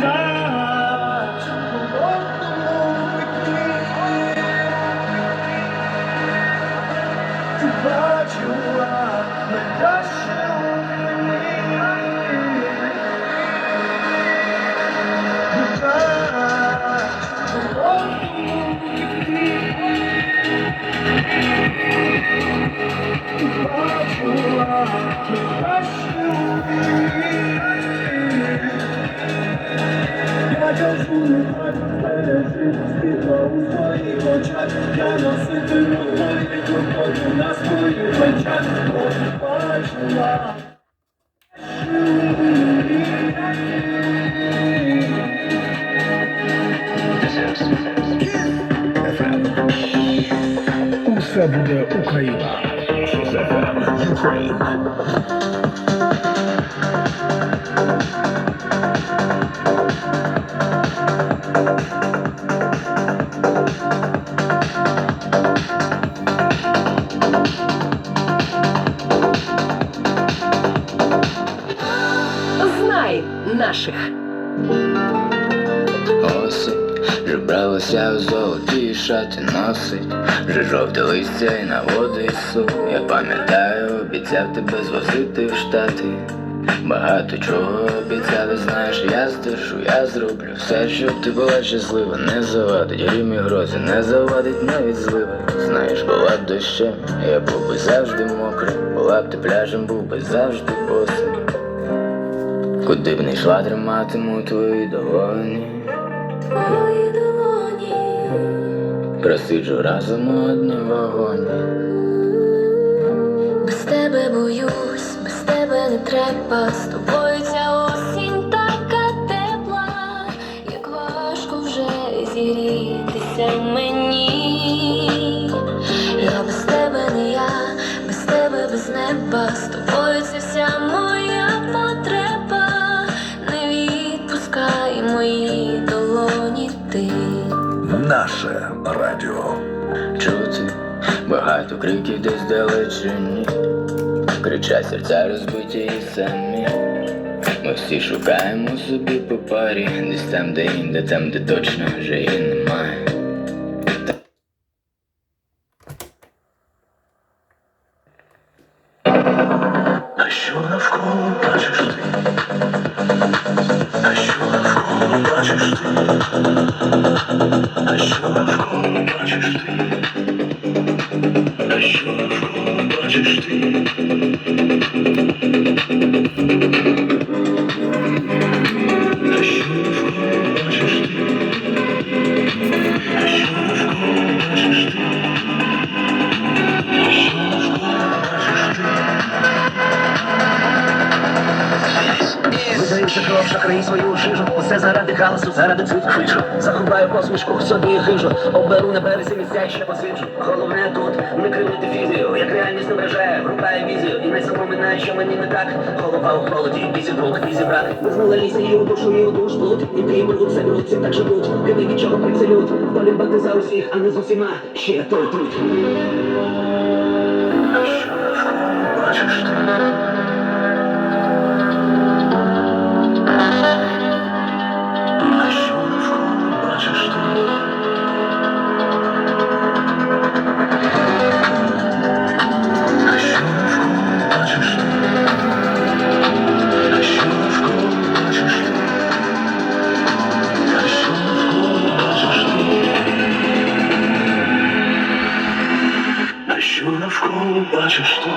God. У своїх очах Я носитиму твої турботи на своїх плечах Бо бачила Усе буде Україна. Наших. Осінь вже в золоті шати носить, вже жовте листя і на води су. Я пам'ятаю, обіцяв тебе звозити в штати. Багато чого обіцяв, знаєш, я здержу, я зроблю все, щоб ти була щаслива, не завадить грім і грози, не завадить навіть злива. Знаєш, була б дощем, я був би завжди мокрий, була б ти пляжем, був би завжди босим. Куди б не йшла, триматиму твої долоні. Твої долоні, Просиджу разом у однім вагоні. без тебе боюсь, без тебе не треба. З тобою ця осінь така тепла, як важко вже зігрітися мені. Наше радіо. Чути багато криків десь далечині. Кричать серця розбиті і самі. Ми всі шукаємо собі по парі, десь там, де інде, там, де точно вже її немає. А що навколо бачиш ти? А що навколо бачиш ти? А що навколо бачиш ти? А що навколо бачиш? Кров, шахраї свою жижу. Усе заради галасу, заради цифр хижу. Заховаю посмішку, собі хижу Оберу на березі місця і ще посиджу. Головне тут не кривити фізію. Як реальність не вражає, врубає візію. І не запоминає, що мені не так. Голова у холоді, ізі друг, ізі брат. Ми змили лісі у душу, і у душ плут І мруть, це мруть, так живуть. Люди від чого прицелють Волі бати за усіх, а не з усіма. Ще той тут що навколо бачиш то.